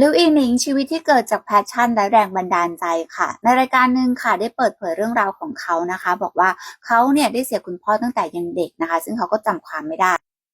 ลิวอีหนิงชีวิตที่เกิดจากแพชชั่นและแรงบันดาลใจค่ะ ในรายการหนึ่งค่ะได้เปิดเผยเรื่องราวของเขานะคะ บอกว่าเขาเนี่ยได้เสียคุณพ่อตั้งแต่ยังเด็กนะคะ ซึ่งเขาก็จำความไม่ได้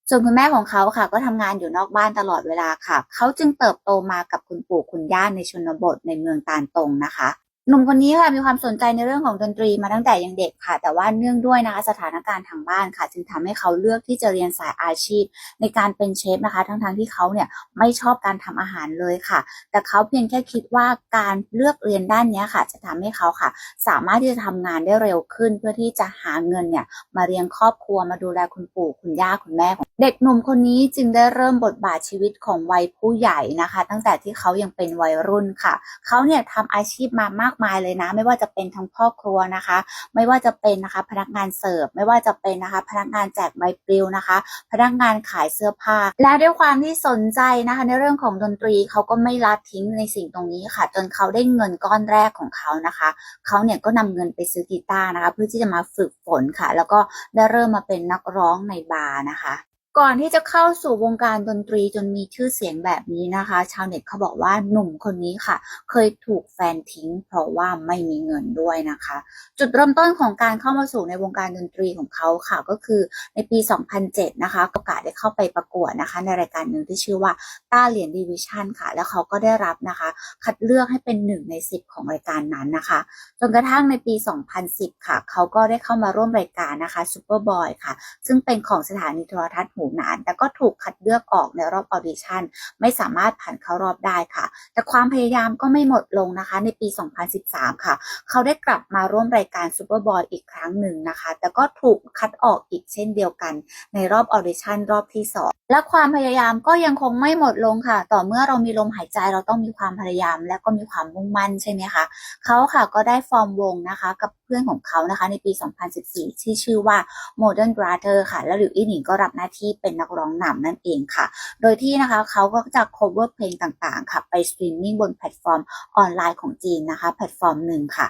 ส่วนคุณแม่ของเขาค่ะก็ทำงานอยู่นอกบ้านตลอดเวลาค่ะ เขาจึงเติบโตมากับคุณปู่คุณย่าในชนบทในเมืองตาลตรงนะคะ หนุ่มคนนี้ค่ะมีความสนใจในเรื่องของดนตรีมาตั้งแต่ยังเด็กค่ะ แต่ว่าเนื่องด้วยนะคะสถานการณ์ทางบ้านค่ะ จึงทำให้เขาเลือกที่จะเรียนสายอาชีพ ในการเป็นเชฟนะคะ ทั้งๆที่เขาเนี่ยไม่ชอบการทำอาหารเลยค่ะ แต่เขาเพียงแค่คิดว่าการเลือกเรียนด้านนี้ค่ะ จะทำให้เขาค่ะ สามารถที่จะทำงานได้เร็วขึ้น เพื่อที่จะหาเงินเนี่ยมาเลี้ยงครอบครัวมาดูแลคุณปู่คุณย่าคุณแม่ของเด็กหนุ่มคนนี้จึงได้เริ่มบทบาทชีวิตของวัยผู้ใหญ่นะคะ ตั้งแต่ที่เขายังเป็นวัยรุ่นค่ะ เขาเนี่ยทำอาชีพมามากมายเลยนะ ไม่ว่าจะเป็นทั้งพ่อครัวนะคะ ไม่ว่าจะเป็นนะคะพนักงานเสิร์ฟ ไม่ว่าจะเป็นนะคะ พนักงานแจกใบปลิวนะคะ พนักงานขายเสื้อผ้า และด้วยความที่สนใจนะคะ ในเรื่องของดนตรีเขาก็ไม่ละทิ้งในสิ่งตรงนี้ค่ะ จนเขาได้เงินก้อนแรกของเขานะคะ เขาเนี่ยก็นำเงินไปซื้อกีตาร์นะคะ เพื่อที่จะมาฝึกฝนค่ะ แล้วก็ได้เริ่มมาเป็นนักร้องในบาร์นะคะ ก่อนที่จะเข้าสู่วงการดนตรีจนมีชื่อเสียงแบบนี้นะคะ ชาวเน็ตเขาบอกว่าหนุ่มคนนี้ค่ะ เคยถูกแฟนทิ้ง เพราะว่าไม่มีเงินด้วยนะคะ จุดเริ่มต้นของการเข้ามาสู่ในวงการดนตรีของเขาค่ะก็คือในปี 2007 นะคะโอกาสได้เข้าไปประกวดนะคะ ในรายการหนึ่งที่ชื่อว่าต้าเหรียญดีวิชันค่ะ แล้วเขาก็ได้รับนะคะ คัดเลือกให้เป็นหนึ่งใน 10 ของรายการนั้นนะคะจนกระทั่งในปี 2010 ค่ะ เขาก็ได้เข้ามาร่วมรายการนะคะซูเปอร์บอยค่ะ ซึ่งเป็นของสถานีโทรทัศน์หูหนาน แต่ก็ถูกคัดเลือกออกในรอบออดิชั่นไม่สามารถผ่านเข้ารอบได้ค่ะ แต่ความพยายามก็ไม่หมดลงนะคะ ในปี 2013 ค่ะ เขาได้กลับมาร่วมรายการซูเปอร์บอยอีกครั้งหนึ่งนะคะ แต่ก็ถูกคัดออกอีกเช่นเดียวกัน ในรอบออดิชั่นรอบที่ 2และความพยายามก็ยังคงไม่หมดลงค่ะ ต่อเมื่อเรามีลมหายใจเราต้องมีความพยายาม และก็มีความมุ่งมั่นใช่ไหมคะ เขาค่ะก็ได้ฟอร์มวงนะคะ กับเพื่อนของเขานะคะในปี 2014 ที่ชื่อว่า Modern Brother ค่ะ แล้วหลิวอี้หนิงก็รับหน้าที่เป็นนักร้องนำนั่นเองค่ะ โดยที่นะคะเขาก็จะ cover เพลงต่างๆ ค่ะ ไปสตรีมมิ่งบนแพลตฟอร์มออนไลน์ของจีนนะคะ แพลตฟอร์มหนึ่งค่ะ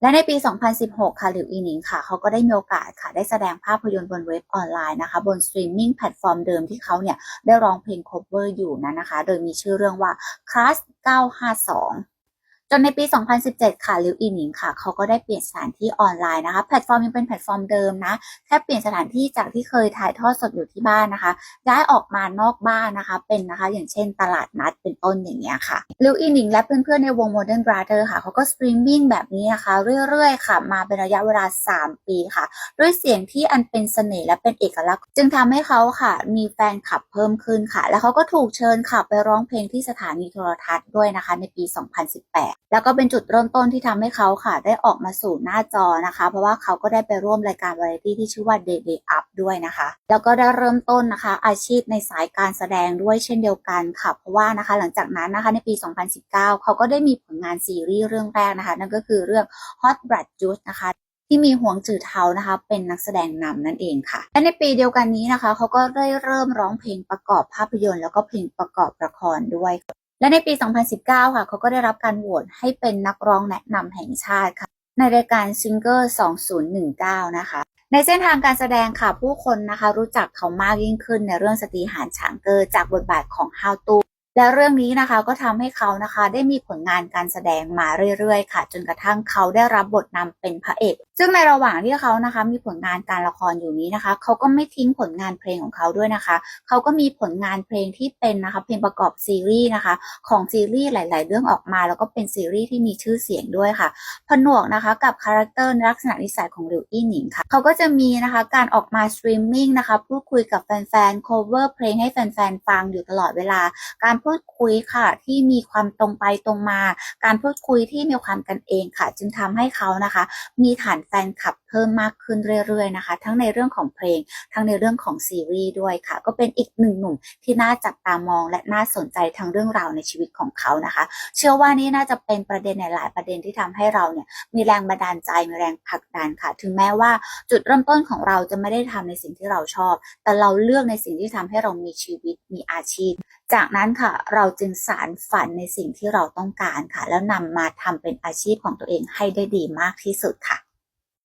และในปี 2016 ค่ะ หลิวอีหนิงค่ะ เขาก็ได้มีโอกาสค่ะ ได้แสดงภาพยนตร์บนเว็บออนไลน์นะคะ บนสตรีมมิ่งแพลตฟอร์มเดิมที่เขาเนี่ย ได้ร้องเพลง cover อยู่นั้นนะคะ โดยมีชื่อเรื่องว่า Class 952 จนในปี 2017 ค่ะลิวอีหนิงค่ะเขาก็ได้เปลี่ยนสถานที่ออนไลน์นะคะ แพลตฟอร์มยังเป็นแพลตฟอร์มเดิมนะแค่เปลี่ยนสถานที่จากที่เคยถ่ายทอดสดอยู่ที่บ้านนะคะย้ายออกมานอกบ้านนะคะ เป็นนะคะ อย่างเช่นตลาดนัดเป็นต้นอย่างเงี้ยค่ะลิวอีหนิงและเพื่อนๆในวง Modern Brother ค่ะเขาก็สตรีมมิ่งแบบนี้นะคะ เรื่อยๆค่ะ มาเป็นระยะเวลา 3 ปีค่ะ ด้วยเสียงที่อันเป็นเสน่ห์และเป็นเอกลักษณ์ จึงทำให้เขาค่ะมีแฟนคลับเพิ่มขึ้นค่ะ แล้วเขาก็ถูกเชิญค่ะไปร้องเพลงที่สถานีโทรทัศน์ด้วยนะคะ ในปี 2018แล้วก็เป็นจุดเริ่มต้นที่ทำให้เขาค่ะ ได้ออกมาสู่หน้าจอนะคะ เพราะว่าเขาก็ได้ไปร่วมรายการวาไรตี้ที่ชื่อว่า Day Day Up ด้วยนะคะ แล้วก็ได้เริ่มต้นนะคะ อาชีพในสายการแสดงด้วยเช่นเดียวกันค่ะ เพราะว่านะคะหลังจากนั้นนะคะในปี 2019 เขาก็ได้มีผลงานซีรีส์เรื่องแรกนะคะ นั่นก็คือเรื่อง Hot Blood Juice นะคะที่มีหวงจือเทานะคะ เป็นนักแสดงนำนั่นเองค่ะ และในปีเดียวกันนี้นะคะ เขาก็ได้เริ่มร้องเพลงประกอบภาพยนตร์ แล้วก็เพลงประกอบละครด้วย และในปี 2019 ค่ะเขาก็ได้รับการโหวตให้เป็นนักร้องแนะนำแห่งชาติค่ะ ในรายการ Singer 2019 นะคะ ในเส้นทางการแสดงค่ะ ผู้คนนะคะรู้จักเขามากยิ่งขึ้นในเรื่องสตรีหานฉางเกอร์จากบทบาทของฮาวตูและเรื่องนี้นะคะก็ทำให้เขานะคะได้มีผลงานการแสดงมาเรื่อยๆ ค่ะ จนกระทั่งเขาได้รับบทนำเป็นพระเอกซึ่งในระหว่างที่เขานะคะมีผลงานการละครอยู่นี้นะคะเขาก็ไม่ทิ้งผลงานเพลงของเขาด้วยนะคะเขาก็มีผลงานเพลงที่เป็นนะคะเพลงประกอบซีรีส์นะคะของซีรีส์หลาย ๆ เรื่องออกมา แล้วก็เป็นซีรีส์ที่มีชื่อเสียงด้วยค่ะผนวกนะคะกับคาแรคเตอร์ลักษณะนิสัยของหลิวอี้หนิงค่ะเขาก็จะมีนะคะการออกมาสตรีมมิ่งนะคะพูดคุยกับแฟนๆ cover เพลงให้แฟนๆ ฟังอยู่ตลอดเวลา การพูดคุยค่ะที่มีความตรงไปตรงมา การพูดคุยที่มีความกันเองค่ะ จึงทำให้เขานะคะ มีฐานแฟนคลับเพิ่มมากขึ้นเรื่อยๆนะคะ ทั้งในเรื่องของเพลง ทั้งในเรื่องของซีรีส์ด้วยค่ะ ก็เป็นอีกหนึ่งหนุ่มที่น่าจับตามองและน่าสนใจทั้งเรื่องราวในชีวิตของเขานะคะ เชื่อว่านี่น่าจะเป็นประเด็นในหลายประเด็นที่ทำให้เราเนี่ยมีแรงบันดาลใจมีแรงผลักดันค่ะ ถึงแม้ว่าจุดเริ่มต้นของเราจะไม่ได้ทำในสิ่งที่เราชอบ แต่เราเลือกในสิ่งที่ทำให้เรามีชีวิตมีอาชีพ จากนั้นค่ะ เราจึงสารฝันในสิ่งที่เราต้องการค่ะ แล้วนำมาทำเป็นอาชีพของตัวเองให้ได้ดีมากที่สุดค่ะ